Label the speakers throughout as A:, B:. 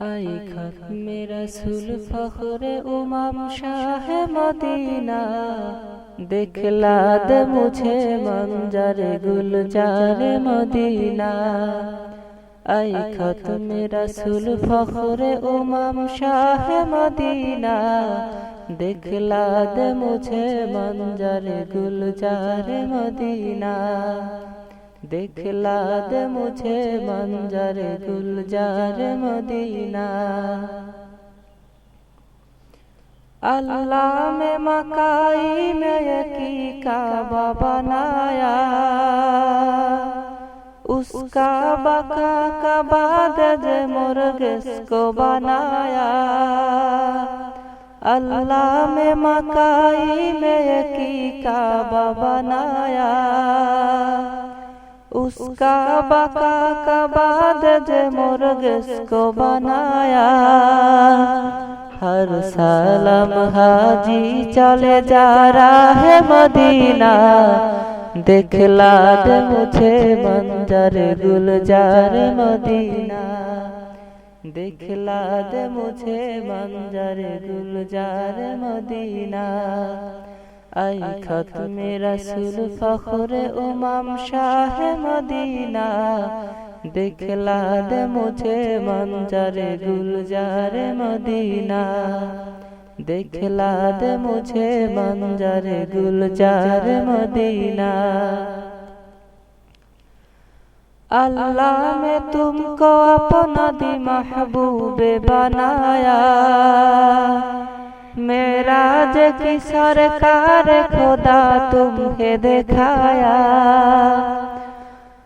A: I খত মেরা সুল Fakhre উমাম Shah Medina. দেখলা দে মুঝে মঞ্জর গুলজার মদিনা। আই খত মেরা সুল ফখরে উমাম শাহ মদিনা। দেখলা দে মুঝে মঞ্জর গুলজার মদিনা। देखला दे मुझे मंजर गुलजार मदीना। अल्लाह में मकाई में यकी काबा बनाया उसका बका का बाद मुर्गस को बनाया। अल्लाह में मकाई में यकी काबा बनाया उसका बका का बाद मुर्गस को बनाया हर सालम हाजी चले जा रहा है मदीना देखला दे मुझे मंजर गुलजार मदीना देखला दे मुझे मंजर गुलजार मदीना आई खत मेरा सुल फखरे उमाम शाह मदीना देखला दे मुझे मंजर गुलजार मदीना देखला दे मुझे मंजर गुलजार मदीना अल्लाह ने तुमको अपना दी महबूबे बनाया मेराज की सरकार खुदा तुम्हें दिखाया।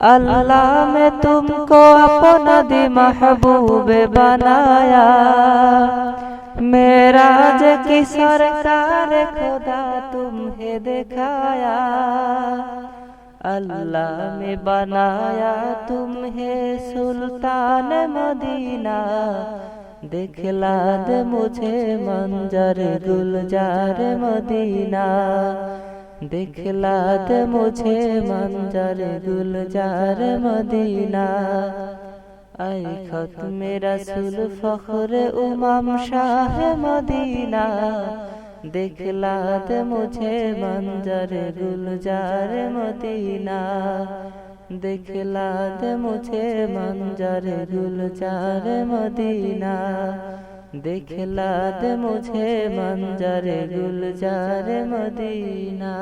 A: अल्लाह में तुमको अपना दी महबूब बनाया। मेराज की सरकार खुदा तुम्हें दिखाया। अल्लाह में बनाया तुम्हें सुल्तान मदीना। দেখলা দে মুঝে মঞ্জর গুলজার মদিনা। দেখলা দে মুঝে মঞ্জর গুলজার মদিনা। আই খত মেরা সুল ফখর উমাম শাহ মদিনা। দেখলা দে মুঝে মঞ্জর গুলজার মদিনা। দেখলা দে মুছে মঞ্জার গুলজার মদিনা। দেখলা দে মুছে মঞ্জার গুলজার মদিনা।